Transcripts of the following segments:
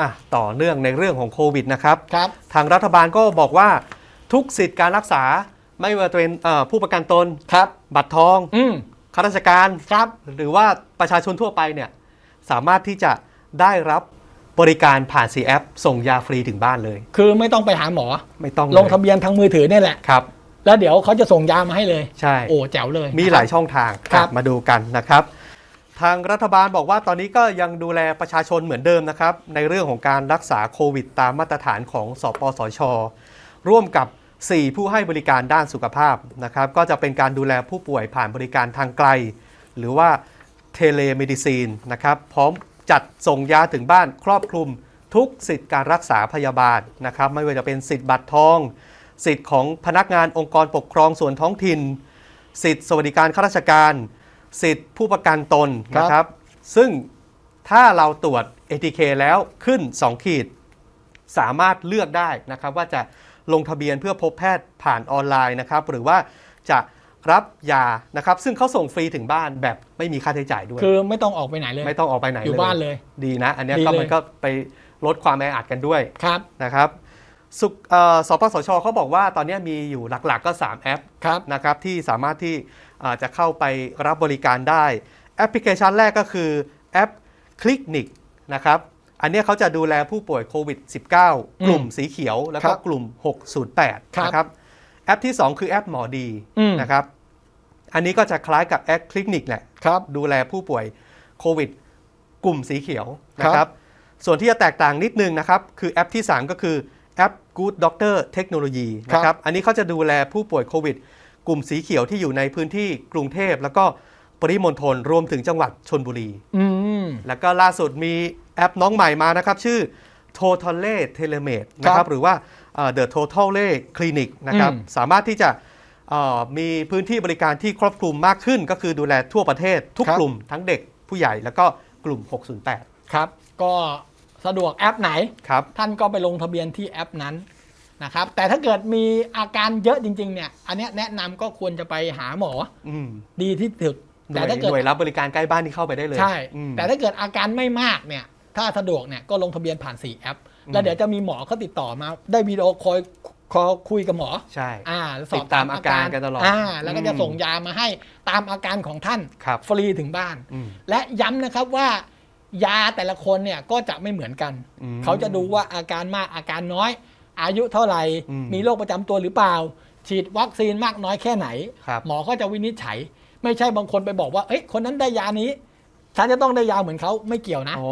อะต่อเนื่องในเรื่องของโควิดนะครับ ครับ ทางรัฐบาลก็บอกว่าทุกสิทธิการรักษาไม่ว่าจะเป็นเอ่อผู้ประกันตน ครับ บัตรทอง อืม ข้าราชการ ครับ หรือว่าประชาชนทั่วไปเนี่ย สามารถที่จะได้รับบริการผ่าน c แอปส่งยาฟรีถึงบ้านเลย คือไม่ต้องไปหาหมอ ไม่ต้องลงเยทะเบียนทางมือถือเนี่ยแหละ ครับ แล้วเดี๋ยวเขาจะส่งยามาให้เลย ใช่ โอ้ แจ๋วเลย มีหลายช่องทางครับมาดูกันนะครับ ทางรัฐบาลบอกว่าตอนนี้ก็ยังดูแลประชาชนเหมือนเดิมนะครับ ในเรื่องของการรักษาโควิด ตามมาตรฐานของสปสช ร่วมกับ 4 ผู้ให้บริการด้านสุขภาพนะครับ ก็จะเป็นการดูแลผู้ป่วยผ่านบริการทางไกล หรือว่าเทเลเมดิซีนนะครับ พร้อมจัดส่งยาถึงบ้านครอบคลุมทุกสิทธิการรักษาพยาบาลนะครับ ไม่ว่าจะเป็นสิทธิบัตรทอง สิทธิของพนักงานองค์กรปกครองส่วนท้องถิ่น สิทธิสวัสดิการข้าราชการ สิทธิ์ผู้ประกันตนครับ นะครับ ซึ่งถ้าเราตรวจ ATK แล้วขึ้น 2 ขีด สามารถเลือกได้นะครับว่าจะลงทะเบียนเพื่อพบแพทย์ผ่านออนไลน์นะครับหรือว่าจะรับยานะครับซึ่งเขาส่งฟรีถึงบ้านแบบไม่มีค่าใช้จ่ายด้วย คือไม่ต้องออกไปไหนเลย ไม่ต้องออกไปไหนอยู่บ้านเลย ดีนะ อันเนี้ยดีก็เลย มันก็ไปลดความแออัดกันด้วย ครับ นะครับสุขเอ่อสปสชเขาบอกว่าตอนนี้มีอยู่หลักๆก็ 3 แอปครับ นะครับที่สามารถที่เอ่อ จะเข้าไปรับบริการได้แอปพลิเคชันแรกก็คือแอปคลิกนิกนะครับอันเนี้ยเขาจะดูแลผู้ป่วยโควิด -19 กลุ่มสีเขียว แล้วก็ครับกลุ่ม 608ครับนะครับ แอปที่ 2 คือแอปหมอดีอืมนะครับ อันนี้ก็จะคล้ายกับแอปคลิกนิกแหละครับดูแลผู้ป่วยโควิด กลุ่มสีเขียวนะคครัรับบส่วนที่จะแตกต่างนิดนึงนะครับ คือแอปที่ 3 ก็คือแอป Good Doctor Technology นะครับ อันนี้เขาจะดูแลผู้ป่วยโควิดก ลุ่มสีเขียวที่อยู่ในพื้นที่กรุงเทพ แล้วก็ปริมณฑลรวมถึงจังหวัดชนบุรีอืมแล้วก็ล่าสุดมีแอปน้องใหม่มานะครับ ชื่อ Totale Telemed นะคครัรับบหรือว่าเอ่อ The Totale Clinic นะครับอืมสามารถที่จะเอ่อมีพื้นที่บริการที่ครอบคลุมมากขึ้น ก็คือดูแลทั่วประเทศทุกครับกลุ่มทั้งเด็กผู้ใหญ่แล้วก็กลุ่ม 608 ครับ ก็สะดวกแอปไหนครับท่านก็ไปลงทะเบียนที่แอปนั้น นะครับแต่ถ้าเกิดมีอาการเยอะจริงๆเนี่ยอันเนี้ยแนะนำก็ควรจะไปหาหมออืมดีที่สุดหน่แต่วยถ้าเกิดหน่วยรับบริการใกล้บ้านที่เข้าไปได้เลยใช่ อืม แต่ถ้าเกิดอาการไม่มากเนี่ยถ้าสะดวกเนี่ยก็ลงทะเบียนผ่าน 4 แอปอืมแล้วเดี๋ยวจะมีหมอเขาติดต่อมา ได้วิดีโอคอยคอลคุยกับหมอ ใช่ อ่าแล้วสติอบดตามอาการกันตลอดอ่าแล้วก็จะอืม ส่งยามาให้ตามอาการของท่านครับฟรีถึงบ้าน อืม และย้ำนะครับว่ายาแต่ละคนเนี่ยก็จะไม่เหมือนกัน อืมเขาจะดูว่าอาการมากอาการน้อย อายุเท่าไหร่ อืมมีโรคประจำตัวหรือเปล่า ฉีดวัคซีนมากน้อยแค่ไหน ครับ หมอก็จะวินิจฉัย ไม่ใช่บางคนไปบอกว่าเอ้ยคนนั้นได้ยานี้ ฉันจะต้องได้ยาเหมือนเขาไม่เกี่ยวนะ อ๋อ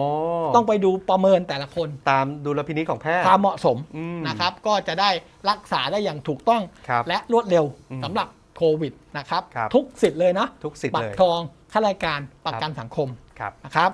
ต้องไปดูประเมินแต่ละคนตามดุลพินิจของแพทย์ความเหมาะสมอืมนะครับ ก็จะได้รักษาได้อย่างถูกต้อง ครับ และรวดเร็วอืมสำหรับโควิดนะครับ ครับ ทุกสิทธิ์เลยนะทุกสิทธิ์บัตเลยรทองข้ารายการประกันสังคมครับ นะครับ